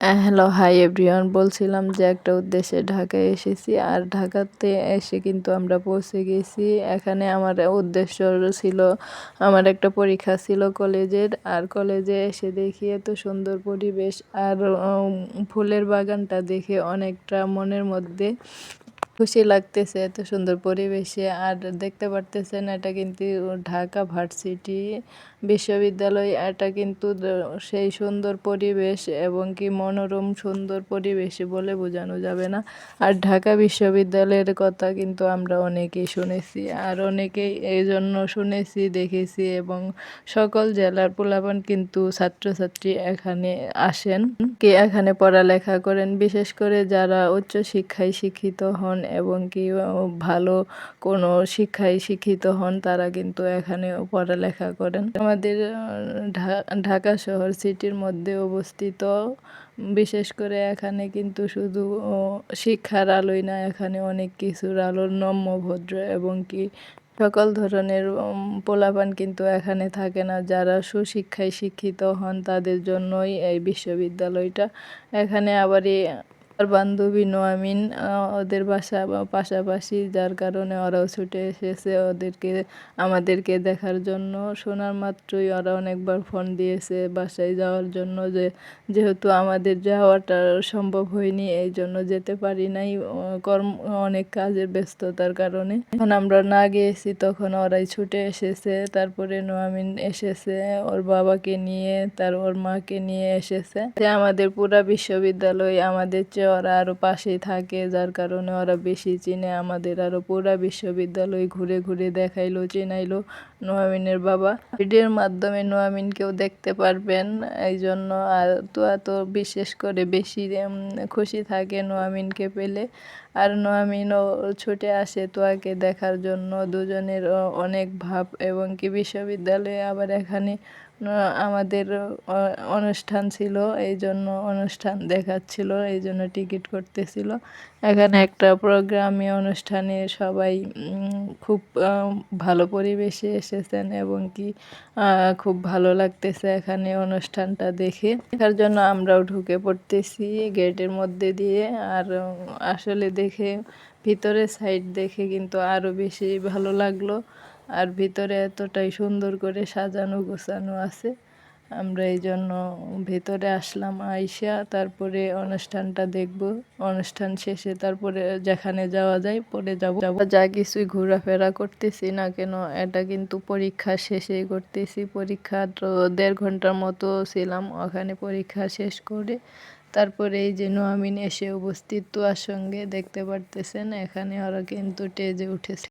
Hello hi everyone বলছিলাম যে একটা উদ্দেশ্যে ঢাকায় এসেছি, আর ঢাকাতে এসে কিন্তু আমরা পৌঁছে গেছি। এখানে আমার উদ্দেশ্য ছিল, আমার একটা পরীক্ষা ছিল কলেজের, আর কলেজে এসে দেখি এত সুন্দর পরিবেশ, আর ফুলের বাগানটা দেখে অনেকটা মনের মধ্যে খুশি লাগতেছে এত সুন্দর পরিবেশে। আর দেখতে পারতেছেন এটা কিন্তু ঢাকা ভার্সিটি বিশ্ববিদ্যালয়। এটা কিন্তু সেই সুন্দর পরিবেশ এবং কি মনোরম সুন্দর পরিবেশে বলে বোঝানো যাবে না। আর ঢাকা বিশ্ববিদ্যালয়ের কথা কিন্তু আমরা অনেকেই শুনেছি আর অনেকেই এই জন্য শুনেছি, দেখেছি এবং সকল জেলার পোলাপান কিন্তু ছাত্রছাত্রী এখানে আসেন। কি এখানে পড়ালেখা করেন, বিশেষ করে যারা উচ্চ শিক্ষায় শিক্ষিত হন এবং কি ভালো কোনো শিক্ষায় শিক্ষিত হন, তারা কিন্তু এখানে পড়ালেখা করেন। আমাদের ঢাকা শহর সিটির মধ্যে অবস্থিত, বিশেষ করে এখানে কিন্তু শুধু শিক্ষার আলোই না, এখানে অনেক কিছুর আলো নম্য ভদ্র এবং কি সকল ধরনের পোলাপান কিন্তু এখানে থাকে না। যারা সুশিক্ষায় শিক্ষিত হন, তাদের জন্যই এই বিশ্ববিদ্যালয়টা। এখানে আবার আর বান্ধবী নোয়ামিন ওদের বাসা পাশাপাশি যার কারণে ওরাও ছুটে এসেছে ওদেরকে, আমাদেরকে দেখার জন্য। শোনার মাত্রই ওরা অনেকবার ফোন দিয়েছে বাসায় যাওয়ার জন্য যে, যেহেতু আমাদের যাওয়াটা সম্ভব হয়নি, এই জন্য যেতে পারি নাই কর্ম, অনেক কাজের ব্যস্ততার কারণে। যখন আমরা না গিয়েছি তখন ওরাই ছুটে এসেছে, তারপরে নোয়ামিন এসেছে, ওর বাবাকে নিয়ে, তার ওর মাকে নিয়ে এসেছে। আমাদের পুরা বিশ্ববিদ্যালয়, আমাদের চেয়ে ওরা আরও পাশেই থাকে, যার কারণে ওরা বেশি চিনে আমাদের। আরও পুরা বিশ্ববিদ্যালয় ঘুরে ঘুরে দেখাইলো, চিনাইলো। নোয়ামিনের বাবা। ভিডিওর মাধ্যমে নোয়ামিনকেও দেখতে পারবেন। এই জন্য আর তো এত বিশেষ করে বেশি খুশি থাকে নোয়ামিনকে পেলে। আর নোয়ামিনও ছুটে আসে তোয়াকে দেখার জন্য। দুজনের অনেক ভাব। এবং কি বিশ্ববিদ্যালয়ে আবার এখানে আমাদের অনুষ্ঠান ছিল। এই জন্য অনুষ্ঠান দেখাচ্ছিল। এই জন্য টিকিট করতেছিল। এখানে একটা প্রোগ্রামে অনুষ্ঠানে সবাই খুব ভালো পরিবেশে এসেছেন এবং কি খুব ভালো লাগতেছে এখানে অনুষ্ঠানটা দেখে। দেখার জন্য আমরাও ঢুকে পড়তেছি গেটের মধ্যে দিয়ে। আর আসলে দেখে ভিতরে সাইড দেখে কিন্তু আরও বেশি ভালো লাগল। আর ভিতরে এতটাই সুন্দর করে সাজানো গোছানো আছে। আমরা এই জন্য ভেতরে আসলাম, আইসা তারপরে অনুষ্ঠানটা দেখব। অনুষ্ঠান শেষে তারপরে যেখানে যাওয়া যায় পরে যাব। যা কিছুই ঘোরাফেরা করতেছি না কেন, এটা কিন্তু পরীক্ষা শেষেই করতেছি। পরীক্ষা তো দেড় ঘণ্টার মতো ছিলাম, ওখানে পরীক্ষা শেষ করে তারপরে এই যে নোয়ামিন এসে উপস্থিত তোয়ার সঙ্গে দেখতে পারতেছেন, এখানে ওরা কিন্তু টেজে উঠেছে।